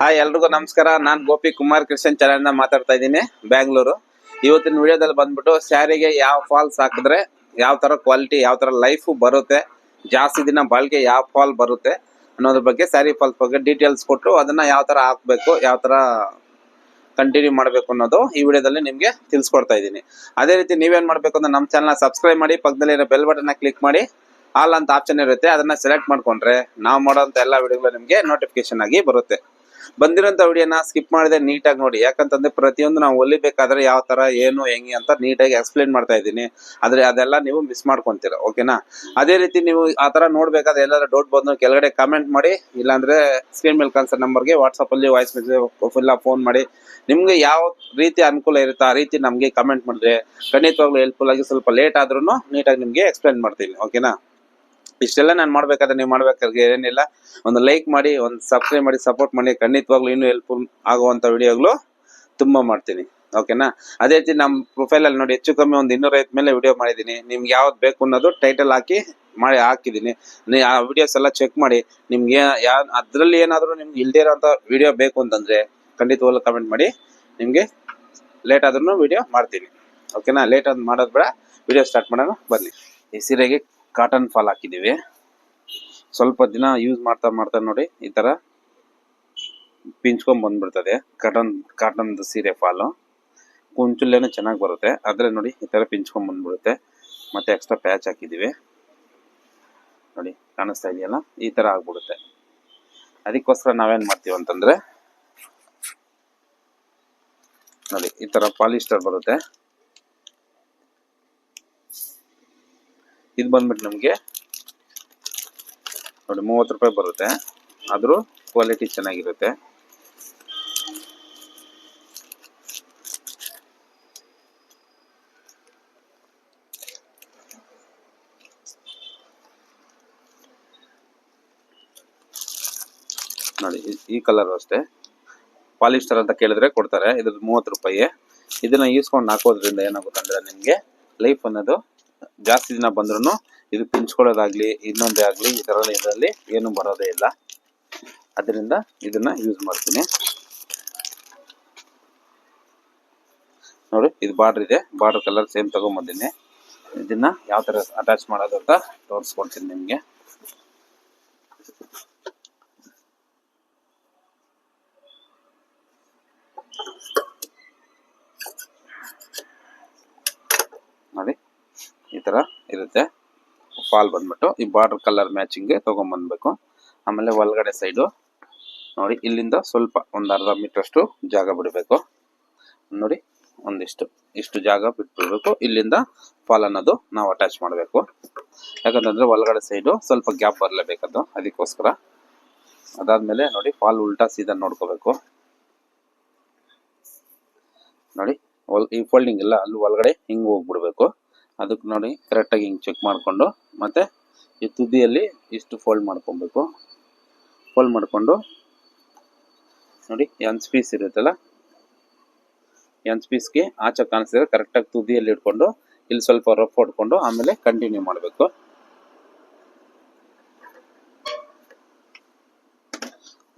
Hi, ಎಲ್ರಿಗೂ ನಮಸ್ಕಾರ. ನಾನು ಗೋಪಿ ಕುಮಾರ್ ಕೃಷ್ಣನ್ನ ಮಾತಾಡ್ತಾ ಇದ್ದೀನಿ, ಬ್ಯಾಂಗ್ಳೂರು. ಇವತ್ತಿನ ವಿಡಿಯೋದಲ್ಲಿ ಬಂದ್ಬಿಟ್ಟು ಸ್ಯಾರಿಗೆ ಯಾವ ಫಾಲ್ಸ್ ಹಾಕಿದ್ರೆ ಯಾವ ತರ ಕ್ವಾಲಿಟಿ ಯಾವ ತರ ಲೈಫ್ ಬರುತ್ತೆ, ಜಾಸ್ತಿ ದಿನ ಬಾಳಿಕೆ ಯಾವ ಫಾಲ್ ಬರುತ್ತೆ ಅನ್ನೋದ್ರ ಬಗ್ಗೆ ಸ್ಯಾರಿ ಫಾಲ್ಸ್ ಬಗ್ಗೆ ಡೀಟೇಲ್ಸ್ ಕೊಟ್ಟು ಅದನ್ನ ಯಾವ ತರ ಹಾಕ್ಬೇಕು, ಯಾವ ತರ ಕಂಟಿನ್ಯೂ ಮಾಡಬೇಕು ಅನ್ನೋದು ಈ ವಿಡಿಯೋದಲ್ಲಿ ನಿಮಗೆ ತಿಳಿಸ್ಕೊಡ್ತಾ ಇದ್ದೀನಿ. ಅದೇ ರೀತಿ ನೀವೇನು ಮಾಡಬೇಕು ಅಂದ್ರೆ ನಮ್ಮ ಚಾನಲ್ನ ಸಬ್ಸ್ಕ್ರೈಬ್ ಮಾಡಿ ಪಕ್ಕದಲ್ಲಿರೋ ಬೆಲ್ ಬಟನ್ನ ಕ್ಲಿಕ್ ಮಾಡಿ ಆಲ್ ಅಂತ ಆಪ್ಷನ್ ಇರುತ್ತೆ, ಅದನ್ನ ಸೆಲೆಕ್ಟ್ ಮಾಡ್ಕೊಂಡ್ರೆ ನಾವು ಮಾಡೋಂಥ ಎಲ್ಲ ವಿಡಿಯೋಗಳು ನಿಮಗೆ ನೋಟಿಫಿಕೇಶನ್ ಆಗಿ ಬರುತ್ತೆ. ಬಂದಿರೋಂಥ ವಿಡಿಯೋನ ಸ್ಕಿಪ್ ಮಾಡಿದೆ, ನೀಟಾಗಿ ನೋಡಿ. ಯಾಕಂತಂದ್ರೆ ಪ್ರತಿಯೊಂದು ನಾವು ಹೊಲಿಬೇಕಾದ್ರೆ ಯಾವ ತರ, ಏನು, ಹೆಂಗೆ ಅಂತ ನೀಟಾಗಿ ಎಕ್ಸ್ಪ್ಲೇನ್ ಮಾಡ್ತಾ ಇದ್ದೀನಿ. ಆದ್ರೆ ಅದೆಲ್ಲ ನೀವು ಮಿಸ್ ಮಾಡ್ಕೊಂತೀರ, ಓಕೆನಾ? ಅದೇ ರೀತಿ ನೀವು ಆ ತರ ನೋಡ್ಬೇಕಾದ್ರೆ ಎಲ್ಲಾದ್ರೂ ಡೌಟ್ ಬಂದು ಕೆಳಗಡೆ ಕಮೆಂಟ್ ಮಾಡಿ, ಇಲ್ಲಾಂದ್ರೆ ಸ್ಕ್ರೀನ್ ಮೇಲೆ ಕಾಣಿಸೋ ನಂಬರ್ಗೆ ವಾಟ್ಸಪ್ಪಲ್ಲಿ ವಾಯ್ಸ್ ಮೆಸೇಜ್ ಫುಲ್ಲ ಫೋನ್ ಮಾಡಿ. ನಿಮ್ಗೆ ಯಾವ ರೀತಿ ಅನುಕೂಲ ಇರುತ್ತೆ ಆ ರೀತಿ ನಮಗೆ ಕಮೆಂಟ್ ಮಾಡಿದ್ರೆ ಖಂಡಿತವಾಗ್ಲೂ ಹೆಲ್ಪ್ಫುಲ್ ಆಗಿ ಸ್ವಲ್ಪ ಲೇಟ್ ಆದ್ರೂ ನೀಟಾಗಿ ನಿಮ್ಗೆ ಎಕ್ಸ್ಪ್ಲೇನ್ ಮಾಡ್ತೀನಿ, ಓಕೆನಾ? ಇಷ್ಟೆಲ್ಲ ನಾನು ಮಾಡ್ಬೇಕಾದ್ರೆ ನೀವು ಮಾಡ್ಬೇಕಾದ್ರೆ ಏನಿಲ್ಲ. ಒಂದು ಲೈಕ್ ಮಾಡಿ, ಒಂದು ಸಬ್ಸ್ಕ್ರೈಬ್ ಮಾಡಿ ಸಪೋರ್ಟ್ ಮಾಡಿ, ಖಂಡಿತವಾಗ್ಲೂ ಇನ್ನೂ ಹೆಲ್ಪ್ಫುಲ್ ಆಗುವಂತ ವಿಡಿಯೋಗಳು ತುಂಬ ಮಾಡ್ತೀನಿ. ಓಕೆನಾ ಅದೇ ರೀತಿ ನಮ್ಮ ಪ್ರೊಫೈಲಲ್ಲಿ ನೋಡಿ, ಹೆಚ್ಚು ಕಮ್ಮಿ ಒಂದು ಇನ್ನೂರೈವತ್ತು ಮೇಲೆ ವಿಡಿಯೋ ಮಾಡಿದ್ದೀನಿ. ನಿಮ್ಗೆ ಯಾವ್ದು ಬೇಕು ಅನ್ನೋದು ಟೈಟಲ್ ಹಾಕಿ ಮಾಡಿ, ಹಾಕಿದ್ದೀನಿ. ನೀವು ಆ ವಿಡಿಯೋಸ್ ಎಲ್ಲ ಚೆಕ್ ಮಾಡಿ, ನಿಮ್ಗೆ ಯಾ ಅದರಲ್ಲಿ ಏನಾದರೂ ನಿಮ್ಗೆ ಇಲ್ಲದೇ ಇರೋಂಥ ವಿಡಿಯೋ ಬೇಕು ಅಂತಂದರೆ ಖಂಡಿತವಾಗ್ಲೂ ಕಮೆಂಟ್ ಮಾಡಿ, ನಿಮಗೆ ಲೇಟ್ ಆದ್ರೂ ವಿಡಿಯೋ ಮಾಡ್ತೀನಿ. ಓಕೆನಾ ಲೇಟ್ ಆದ್ ಮಾಡೋದು ಬೇಡ. ವಿಡಿಯೋ ಸ್ಟಾರ್ಟ್ ಮಾಡೋಣ ಬನ್ನಿ. ಈ ಸೀರೆಗೆ ಕಾಟನ್ ಫಾಲ್ ಹಾಕಿದ್ದೀವಿ. ಸ್ವಲ್ಪ ದಿನ ಯೂಸ್ ಮಾಡ್ತಾ ಮಾಡ್ತಾ ನೋಡಿ ಈ ಥರ ಪಿಂಚ್ಕೊಂಡ್ ಬಂದ್ಬಿಡ್ತದೆ ಕಾಟನ್ ಕಾಟನ್ ಸೀರೆ ಫಾಲು ಕುಂಚುಲ್ಲೇನೂ ಚೆನ್ನಾಗಿ ಬರುತ್ತೆ. ಆದರೆ ನೋಡಿ ಈ ಥರ ಪಿಂಚ್ಕೊಂಡ್ ಬಂದ್ಬಿಡುತ್ತೆ. ಮತ್ತೆ ಎಕ್ಸ್ಟ್ರಾ ಪ್ಯಾಚ್ ಹಾಕಿದ್ದೀವಿ. ನೋಡಿ ಕಾಣಿಸ್ತಾ ಇದೆಯಲ್ಲ? ಈ ಥರ ಆಗ್ಬಿಡುತ್ತೆ. ಅದಕ್ಕೋಸ್ಕರ ನಾವೇನು ಮಾಡ್ತೀವಿ ಅಂತಂದ್ರೆ ನೋಡಿ ಈ ಥರ ಪಾಲಿಸ್ಟರ್ ಬರುತ್ತೆ. ಇದು ಬಂದ್ಬಿಟ್ಟು ನಮಗೆ ನೋಡಿ ಮೂವತ್ತು ರೂಪಾಯಿ ಬರುತ್ತೆ. ಆದರೂ ಕ್ವಾಲಿಟಿ ಚೆನ್ನಾಗಿರುತ್ತೆ. ನೋಡಿ, ಈ- ಕಲರ್ ಅಷ್ಟೇ. ಪಾಲಿಸ್ಟರ್ ಅಂತ ಕೇಳಿದ್ರೆ ಕೊಡ್ತಾರೆ. ಇದ್ರದ್ದು ಮೂವತ್ತು ರೂಪಾಯಿ. ಇದನ್ನ ಈಸ್ಕೊಂಡು ಹಾಕೋದ್ರಿಂದ ಏನಾಗುತ್ತೆ ಅಂದ್ರೆ ನಿಮಗೆ ಲೈಫ್ ಅನ್ನೋದು ಜಾಸ್ತಿ ದಿನ ಬಂದ್ರೂ ಇದು ಪಿಂಚ್ಕೊಳ್ಳೋದಾಗ್ಲಿ, ಇನ್ನೊಂದೇ ಆಗಲಿ, ಈ ಥರ ಇದರಲ್ಲಿ ಏನು ಬರೋದೇ ಇಲ್ಲ. ಅದರಿಂದ ಇದನ್ನ ಯೂಸ್ ಮಾಡ್ತೀನಿ. ನೋಡಿ, ಇದು ಬಾರ್ಡರ್ ಇದೆ. ಬಾರ್ಡರ್ ಕಲರ್ ಸೇಮ್ ತಗೊಂಬಂದಿನಿ. ಇದನ್ನ ಯಾವ ಥರ ಅಟ್ಯಾಚ್ ಮಾಡೋದು ಅಂತ ತೋರಿಸ್ಕೊಡ್ತೀನಿ ನಿಮಗೆ ನೋಡಿ ಈ ಥರ ಇರುತ್ತೆ. ಫಾಲ್ ಬಂದ್ಬಿಟ್ಟು ಈ ಬಾರ್ಡರ್ ಕಲರ್ ಮ್ಯಾಚಿಂಗ್ಗೆ ತೊಗೊಂಬಂದ್ಬೇಕು. ಆಮೇಲೆ ಒಳಗಡೆ ಸೈಡು ನೋಡಿ, ಇಲ್ಲಿಂದ ಸ್ವಲ್ಪ ಒಂದು ಅರ್ಧ ಮೀಟ್ರಷ್ಟು ಜಾಗ ಬಿಡಬೇಕು. ನೋಡಿ, ಒಂದಿಷ್ಟು, ಇಷ್ಟು ಜಾಗ ಬಿಟ್ಬಿಡ್ಬೇಕು. ಇಲ್ಲಿಂದ ಫಾಲ್ ಅನ್ನೋದು ನಾವು ಅಟ್ಯಾಚ್ ಮಾಡಬೇಕು. ಯಾಕಂತಂದ್ರೆ ಒಳಗಡೆ ಸೈಡು ಸ್ವಲ್ಪ ಗ್ಯಾಪ್ ಬರಲೇಬೇಕದು. ಅದಕ್ಕೋಸ್ಕರ. ಅದಾದ್ಮೇಲೆ ನೋಡಿ ಫಾಲ್ ಉಲ್ಟಾ ಸೀದಾ ನೋಡ್ಕೋಬೇಕು. ನೋಡಿ ಈ ಫೋಲ್ಡಿಂಗ್ ಇಲ್ಲ ಅಲ್ಲಿ ಒಳಗಡೆ ಹಿಂಗೆ ಹೋಗ್ಬಿಡ್ಬೇಕು. ಅದಕ್ಕೆ ನೋಡಿ ಕರೆಕ್ಟಾಗಿ ಹಿಂಗೆ ಚೆಕ್ ಮಾಡಿಕೊಂಡು ಮತ್ತೆ ಈ ತುದಿಯಲ್ಲಿ ಇಷ್ಟು ಫೋಲ್ಡ್ ಮಾಡ್ಕೊಬೇಕು. ಫೋಲ್ಡ್ ಮಾಡಿಕೊಂಡು ನೋಡಿ ಎನ್ಸ್ ಪೀಸ್ ಇರುತ್ತಲ್ಲ? ಎನ್ಸ್ ಪೀಸ್ಗೆ ಆಚೆ ಕಾಣಿಸಿದ್ರೆ ಕರೆಕ್ಟಾಗಿ ತುದಿಯಲ್ಲಿ ಇಟ್ಕೊಂಡು ಇಲ್ಲಿ ಸ್ವಲ್ಪ ರಫ್ ಹೊಡ್ಕೊಂಡು ಆಮೇಲೆ ಕಂಟಿನ್ಯೂ ಮಾಡಬೇಕು.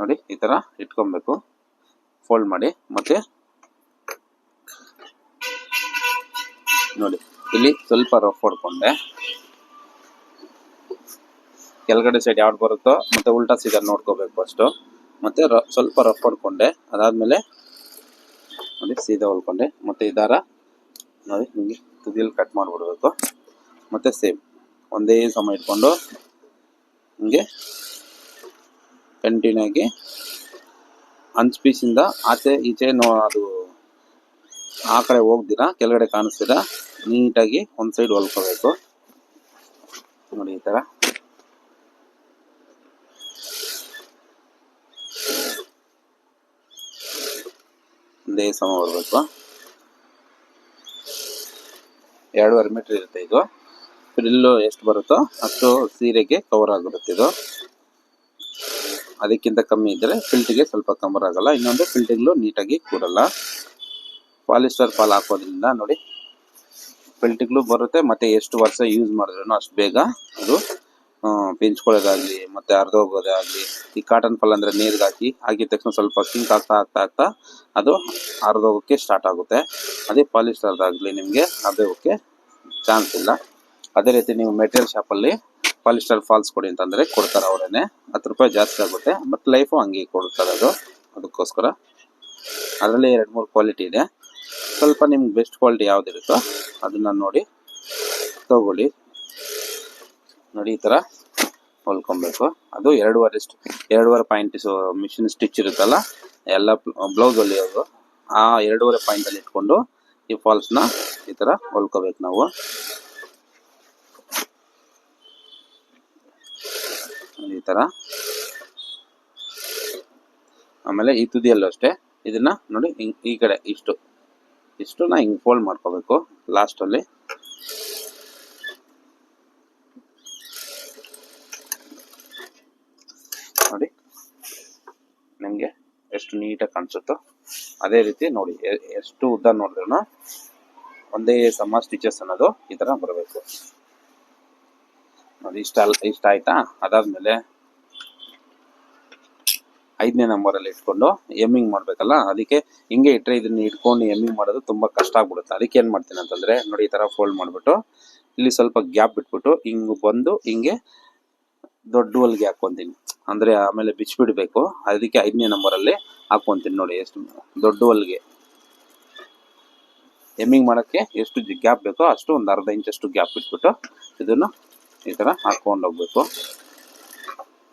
ನೋಡಿ ಈ ಥರ ಇಟ್ಕೊಬೇಕು. ಫೋಲ್ಡ್ ಮಾಡಿ ಮತ್ತೆ ನೋಡಿ. ಇಲ್ಲಿ ಸ್ವಲ್ಪ ರಫ್ ಹೊಡ್ಕೊಂಡೆ. ಕೆಳಗಡೆ ಸೈಡ್ ಯಾವ್ದು ಬರುತ್ತೋ, ಮತ್ತೆ ಉಲ್ಟಾ ಸೀದಾ ನೋಡ್ಕೋಬೇಕು ಫಸ್ಟು ಮತ್ತೆ ಸ್ವಲ್ಪ ರಫ್ ಹೊಡ್ಕೊಂಡೆ. ಅದಾದ್ಮೇಲೆ ನೋಡಿ, ಸೀದಾ ಹೊಲ್ಕೊಂಡೆ. ಮತ್ತೆ ಈ ದಾರ ನೋಡಿ ನಿಮಗೆ ತುದಿಯಲ್ಲಿ ಕಟ್ ಮಾಡಿಬಿಡ್ಬೇಕು. ಮತ್ತೆ ಸೇಮ್ ಒಂದೇ ಸಮ ಇಟ್ಕೊಂಡು ಹಿಂಗೆ ಕಂಟಿನ್ಯೂ ಆಗಿ ಅಂಚ್ ಪೀಸಿಂದ ಆಚೆ ಈಚೆ ನೋ, ಅದು ಆ ಕಡೆ ಹೋಗ್ದಿರ ಕೆಳಗಡೆ ಕಾಣಿಸ್ತೀರ ನೀಟಾಗಿ ಒಂದು ಸೈಡ್ ಹೊಲ್ಕೋಬೇಕು. ನೋಡಿ ಈ ಥರ ಒಂದೇ ಸಮ ಬರಬೇಕು ಎರಡೂವರೆ ಮೀಟ್ರ್ ಇರುತ್ತೆ ಇದು. ಫ್ರಿಲ್ಲು ಎಷ್ಟು ಬರುತ್ತೋ ಅಷ್ಟು ಸೀರೆಗೆ ಕವರ್ ಆಗಿರುತ್ತೆ ಇದು. ಅದಕ್ಕಿಂತ ಕಮ್ಮಿ ಇದ್ದರೆ ಫಿಲ್ಟಿಗೆ ಸ್ವಲ್ಪ ಕವರ್ ಆಗಲ್ಲ. ಇನ್ನೊಂದು ಫಿಲ್ಟಿಗ್ಲು ನೀಟಾಗಿ ಕೂರಲ್ಲ. ಪಾಲಿಸ್ಟರ್ ಪಾಲ್ ಹಾಕೋದ್ರಿಂದ ನೋಡಿ ಫಿಲ್ಟಿಗ್ಲು ಬರುತ್ತೆ, ಮತ್ತೆ ಎಷ್ಟು ವರ್ಷ ಯೂಸ್ ಮಾಡಿದ್ರು ಅಷ್ಟು ಬೇಗ ಅದು ಪೆಂಚ್ಕೊಳ್ಳೋದಾಗ್ಲಿ, ಮತ್ತೆ ಹರಿದೋಗೋದೇ ಆಗಲಿ ಈ ಕಾಟನ್ ಫಾಲ್ ಅಂದ್ರೆ ನೀರ್ಗೆ ಹಾಕಿ, ಹಾಕಿದ ತಕ್ಷಣ ಸ್ವಲ್ಪ ಸಿಂಕ್ ಆಗ್ತಾ ಆಗ್ತಾ ಆಗ್ತಾ ಅದು ಹರಿದೋಗೋಕೆ ಸ್ಟಾರ್ಟ್ ಆಗುತ್ತೆ. ಅದೇ ಪಾಲಿಸ್ಟರ್ದಾಗಲಿ ನಿಮಗೆ ಹರಿದೋಗೋಕೆ ಚಾನ್ಸ್ ಇಲ್ಲ. ಅದೇ ರೀತಿ ನೀವು ಮೆಟೀರಿಯಲ್ ಶಾಪಲ್ಲಿ ಪಾಲಿಸ್ಟರ್ ಫಾಲ್ಸ್ ಕೊಡಿ ಅಂತಂದರೆ ಕೊಡ್ತಾರೆ ಅವರೇನೆ. ಹತ್ತು ರೂಪಾಯಿ ಜಾಸ್ತಿ ಆಗುತ್ತೆ ಬಟ್ ಲೈಫು ಹಂಗೆ ಕೊಡ್ತಾರೆ ಅದು, ಅದಕ್ಕೋಸ್ಕರ. ಅದರಲ್ಲಿ ಎರಡು ಮೂರು ಕ್ವಾಲಿಟಿ ಇದೆ. ಸ್ವಲ್ಪ ನಿಮ್ಗೆ ಬೆಸ್ಟ್ ಕ್ವಾಲಿಟಿ ಯಾವ್ದಿರುತ್ತೋ ಅದನ್ನ ನೋಡಿ ತಗೊಳ್ಳಿ. ನೋಡಿ, ಈ ಥರ ಹೊಲ್ಕೊಬೇಕು. ಅದು ಎರಡೂವರೆ ಸ್ಟ್- ಎರಡೂವರೆ ಪಾಯಿಂಟ್ ಮಿಷಿನ್ ಸ್ಟಿಚ್ ಇರುತ್ತಲ್ಲ, ಎಲ್ಲ ಬ್ಲೌಸ್ ಹೊಲಿಯೋದು ಆ ಎರಡೂವರೆ ಪಾಯಿಂಟಲ್ಲಿ ಇಟ್ಕೊಂಡು ಈ ಫಾಲ್ಸ್ನ ಈ ಥರ ಹೊಲ್ಕೋಬೇಕು ನಾವು. ಈ ಥರ ಆಮೇಲೆ ಈ ತುದಿಯಲ್ಲೂ ಅಷ್ಟೇ. ಇದನ್ನ ನೋಡಿ ಈ ಕಡೆ ಇಷ್ಟು. ಇಷ್ಟು ನಾ ಹಿಂಗ್ ಫೋಲ್ಡ್ ಮಾಡ್ಕೋಬೇಕು ಲಾಸ್ಟಲ್ಲಿ ನೋಡಿ, ನಿಮಗೆ ಎಷ್ಟು ನೀಟಾಗಿ ಕಾಣಿಸುತ್ತೋ, ಅದೇ ರೀತಿ ನೋಡಿ ಎಷ್ಟು ಉದ್ದ ನೋಡಿದ್ರು ಒಂದೇ ಸಮ ಸ್ಟಿಚಸ್ ಅನ್ನೋದು ಈ ತರ ಬರಬೇಕು. ನೋಡಿ, ಇಷ್ಟ ಅಲ್ಲ ಇಷ್ಟ ಆಯ್ತಾ? ಅದಾದ್ಮೇಲೆ ಐದನೇ ನಂಬರ್ ಅಲ್ಲಿ ಇಟ್ಕೊಂಡು ಎಮ್ಮಿಂಗ್ ಮಾಡಬೇಕಲ್ಲ, ಅದಕ್ಕೆ ಹಿಂಗೆ ಇಟ್ಟರೆ ಇದನ್ನ ಇಟ್ಕೊಂಡು ಎಮ್ಮಿಂಗ್ ಮಾಡೋದು ತುಂಬಾ ಕಷ್ಟ ಆಗ್ಬಿಡುತ್ತೆ. ಅದಕ್ಕೆ ಏನು ಮಾಡ್ತೀನಿ ಅಂತಂದ್ರೆ, ನೋಡಿ ಈ ತರ ಫೋಲ್ಡ್ ಮಾಡ್ಬಿಟ್ಟು, ಇಲ್ಲಿ ಸ್ವಲ್ಪ ಗ್ಯಾಪ್ ಬಿಟ್ಬಿಟ್ಟು, ಹಿಂಗೆ ಬಂದು ಹಿಂಗೆ ದೊಡ್ಡ ಹೋಲ್ಗೆ ಹಾಕ್ಕೊತೀನಿ ಅಂದ್ರೆ ಆಮೇಲೆ ಬಿಚ್ಚಿಬಿಡಬೇಕು ಅದಕ್ಕೆ ಐದನೇ ನಂಬರ್ ಅಲ್ಲಿ ಹಾಕೊಂತೀನಿ ನೋಡಿ ಎಷ್ಟು ದೊಡ್ಡ ಹೋಲ್ಗೆ ಎಮ್ಮಿಂಗ್ ಮಾಡಕ್ಕೆ ಎಷ್ಟು ಗ್ಯಾಪ್ ಬೇಕೋ ಅಷ್ಟು ಒಂದು ಅರ್ಧ ಇಂಚಷ್ಟು ಗ್ಯಾಪ್ ಬಿಟ್ಬಿಟ್ಟು ಇದನ್ನು ಈ ತರ ಹಾಕ್ಕೊಂಡು ಹೋಗ್ಬೇಕು.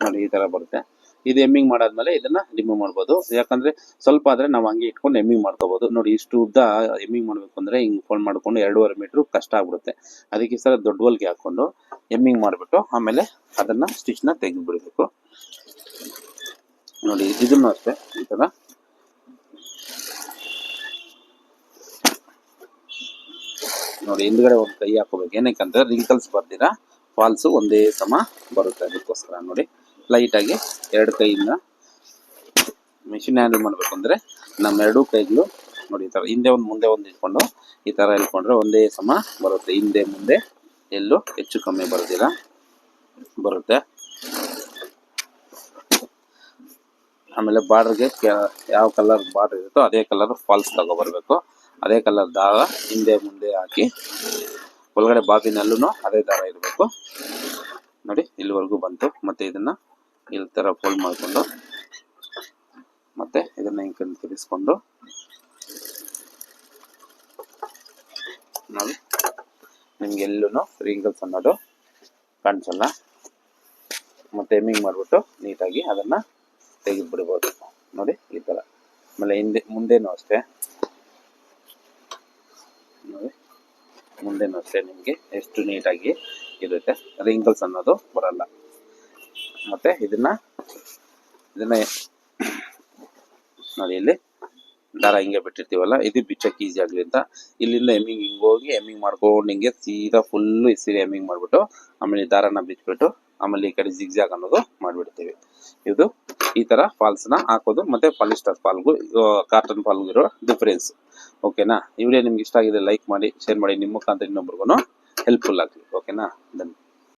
ನೋಡಿ ಈ ತರ ಬರುತ್ತೆ. ಇದು ಎಮ್ಮಿಂಗ್ ಮಾಡಾದ್ಮೇಲೆ ಇದನ್ನ ರಿಮೂವ್ ಮಾಡ್ಬೋದು. ಯಾಕಂದ್ರೆ ಸ್ವಲ್ಪ ಆದ್ರೆ ನಾವು ಹಂಗೆ ಇಟ್ಕೊಂಡು ಎಮ್ಮಿಂಗ್ ಮಾಡ್ಕೋಬಹುದು ನೋಡಿ, ಇಷ್ಟು ಉದ್ದ ಎಮ್ಮಿಂಗ್ ಮಾಡ್ಬೇಕು ಅಂದ್ರೆ ಹಿಂಗ್ ಫೋಲ್ಡ್ ಮಾಡ್ಕೊಂಡು ಎರಡೂವರೆ ಮೀಟರ್ ಕಷ್ಟ ಆಗ್ಬಿಡುತ್ತೆ. ಅದಕ್ಕೆ ಸರ್ ದೊಡ್ಡ ಹೊಲ್ಗೆ ಹಾಕೊಂಡು ಎಮ್ಮಿಂಗ್ ಮಾಡ್ಬಿಟ್ಟು ಆಮೇಲೆ ಅದನ್ನ ಸ್ಟಿಚ್ನ ತೆಗೆದು ಬಿಡಬೇಕು ನೋಡಿ, ಇದನ್ನು ಅಷ್ಟೇ ಈ ತರ. ನೋಡಿ, ಹಿಂದ್ಗಡೆ ಒಂದು ಕೈ ಹಾಕೋಬೇಕು. ಏನಕ್ಕಂದ್ರೆ ರಿಂಕಲ್ಸ್ ಬರ್ದಿರ ಫಾಲ್ಸ್ ಒಂದೇ ಸಮ ಬರುತ್ತೆ ಅದಕ್ಕೋಸ್ಕರ. ನೋಡಿ ಲೈಟ್ ಆಗಿ ಎರಡು ಕೈಯಿಂದ ಮೆಷಿನ್ ಹ್ಯಾಂಡಲ್ ಮಾಡಬೇಕು ಅಂದರೆ ನಮ್ಮ ಎರಡೂ ಕೈಗಳು ನೋಡಿ ಈ ತರ, ಹಿಂದೆ ಒಂದು, ಮುಂದೆ ಒಂದು ಇಟ್ಕೊಂಡು ಈ ತರ ಇಟ್ಕೊಂಡ್ರೆ ಒಂದೇ ಸಮ ಬರುತ್ತೆ. ಹಿಂದೆ, ಮುಂದೆ ಎಲ್ಲೂ ಹೆಚ್ಚು ಕಮ್ಮಿ ಬರೋದಿಲ್ಲ. ಬರುತ್ತೆ. ಆಮೇಲೆ ಬಾರ್ಡ್ರಿಗೆ ಯಾವ ಕಲರ್ ಬಾರ್ಡರ್ ಇರುತ್ತೋ ಅದೇ ಕಲರ್ ಫಾಲ್ಸ್ ತಗೊಬರ್ಬೇಕು ಅದೇ ಕಲರ್ ದಾರ ಹಿಂದೆ, ಮುಂದೆ ಹಾಕಿ ಒಳಗಡೆ ಬಾಬಿನಲ್ಲೂ ಅದೇ ದಾರ ಇರಬೇಕು. ನೋಡಿ, ಇಲ್ಲಿವರೆಗೂ ಬಂತು. ಮತ್ತೆ ಇದನ್ನ ಇಲ್ಲಿ ತರ ಫೋಲ್ಡ್ ಮಾಡಿಕೊಂಡು ಮತ್ತೆ ಇದನ್ನ ಹಿಂಗೆ ತಿರುಗಿಸ್ಕೊಂಡು ನೋಡಿ ನಿಮ್ಗೆ ಎಲ್ಲೂ ರಿಂಗಲ್ಸ್ ಅನ್ನೋದು ಕಾಣಿಸಲ್ಲ? ಮತ್ತೆ ಎಮ್ಮಿಂಗ್ ಮಾಡ್ಬಿಟ್ಟು ನೀಟಾಗಿ ಅದನ್ನ ತೆಗೆದು ಬಿಡ್ಬೋದು ನೋಡಿ, ಈ ತರ. ಆಮೇಲೆ ಹಿಂದೆ, ಮುಂದೆನೂ ಅಷ್ಟೇ. ನೋಡಿ, ಮುಂದೆನೂ ಅಷ್ಟೇ ನಿಮಗೆ ಎಷ್ಟು ನೀಟಾಗಿ ಇರುತ್ತೆ. ರಿಂಗಲ್ಸ್ ಅನ್ನೋದು ಬರಲ್ಲ. ಮತ್ತೆ ಇದನ್ನ ಇದನ್ನ ನೋಡಿ ಇಲ್ಲಿ. ದಾರ ಹಿಂಗೆ ಬಿಟ್ಟಿರ್ತೀವಲ್ಲ, ಇದು ಬಿಚ್ಚಕ್ಕೆ ಈಸಿ ಆಗ್ಲಿ ಅಂತ. ಇಲ್ಲಿಂದ ಎಮ್ಮಿಂಗ್ ಹಿಂಗ್ ಹೋಗಿ ಎಮ್ಮಿಂಗ್ ಮಾಡ್ಕೊಂಡು ಹಿಂಗೆ ಸೀದಾ ಫುಲ್ಲು ಸೀರೆ ಎಮ್ಮಿಂಗ್ ಮಾಡ್ಬಿಟ್ಟು, ಆಮೇಲೆ ದಾರನ ಬಿಚ್ಚಿಬಿಟ್ಟು ಆಮೇಲೆ ಈ ಕಡೆ ಜಿಗ್ಜಾಗ್ ಅನ್ನೋದು ಮಾಡ್ಬಿಡ್ತೀವಿ. ಇದು ಈ ತರ ಫಾಲ್ಸ್ನ ಹಾಕೋದು, ಮತ್ತೆ ಪಾಲಿಸ್ಟರ್ ಫಾಲ್ಗೂ ಕಾಟನ್ ಫಾಲ್ಗೂ ಇರೋ ಡಿಫರೆನ್ಸ್ ಓಕೆನಾ ವಿಡಿಯೋ ನಿಮ್ಗೆ ಇಷ್ಟ ಆಗಿದೆ ಲೈಕ್ ಮಾಡಿ ಶೇರ್ ಮಾಡಿ, ನಿಮ್ಮ ಮುಖಾಂತರ ಇನ್ನೊಬ್ರಿಗೂ ಹೆಲ್ಪ್ಫುಲ್ ಆಗಲಿ. ಓಕೆನಾ ಧನ್ಯವಾದ.